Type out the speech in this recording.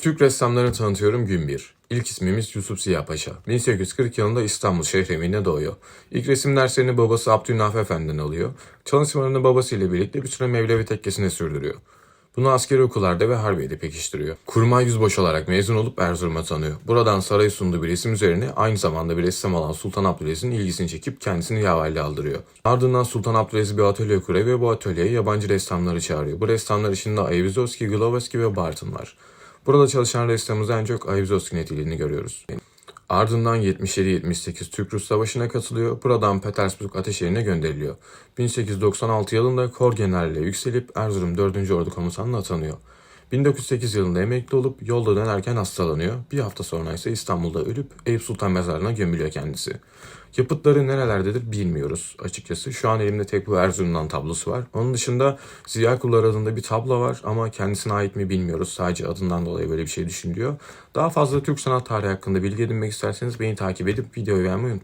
Türk ressamlarını tanıtıyorum gün 1. İlk ismimiz Yusuf Ziya Paşa. 1840 yılında İstanbul Şehremi'nde doğuyor. İlk resim derslerini babası Abdülnafi Efendi'den alıyor. Çalışmalarını babasıyla birlikte bir süre Mevlevi Tekkesi'ne sürdürüyor. Bunu askeri okullarda ve Harbiye'de pekiştiriyor. Kurmay yüzbaşı olarak mezun olup Erzurum'a tanıyor. Buradan sarayı sunduğu bir resim üzerine aynı zamanda bir ressam olan Sultan Abdülaziz'in ilgisini çekip kendisini yavayla aldırıyor. Ardından Sultan Abdülaziz bir atölye kuruyor ve bu atölyeye yabancı ressamları çağırıyor. Bu ressamlar içinde Ayvazovski, Glowacki ve Barton var. Burada çalışan ressamımızda en çok Ayvazovski'nin etkiliğini görüyoruz. Ardından 77-78 Türk-Rus Savaşı'na katılıyor. Buradan Petersburg Ateşehir'ine gönderiliyor. 1896 yılında Kor Generali'yle yükselip Erzurum 4. Ordu Komutanlığı'na atanıyor. 1908 yılında emekli olup yolda dönerken hastalanıyor. Bir hafta sonra ise İstanbul'da ölüp Eyüp Sultan Mezarlığı'na gömülüyor kendisi. Yapıtları nerelerdedir bilmiyoruz açıkçası. Şu an elimde tek bu Erzurum'dan tablosu var. Onun dışında Ziya Kullar adında bir tablo var ama kendisine ait mi bilmiyoruz. Sadece adından dolayı böyle bir şey düşünülüyor. Daha fazla Türk sanat tarihi hakkında bilgi edinmek isterseniz beni takip edip videoyu beğenmeyi unutmayın.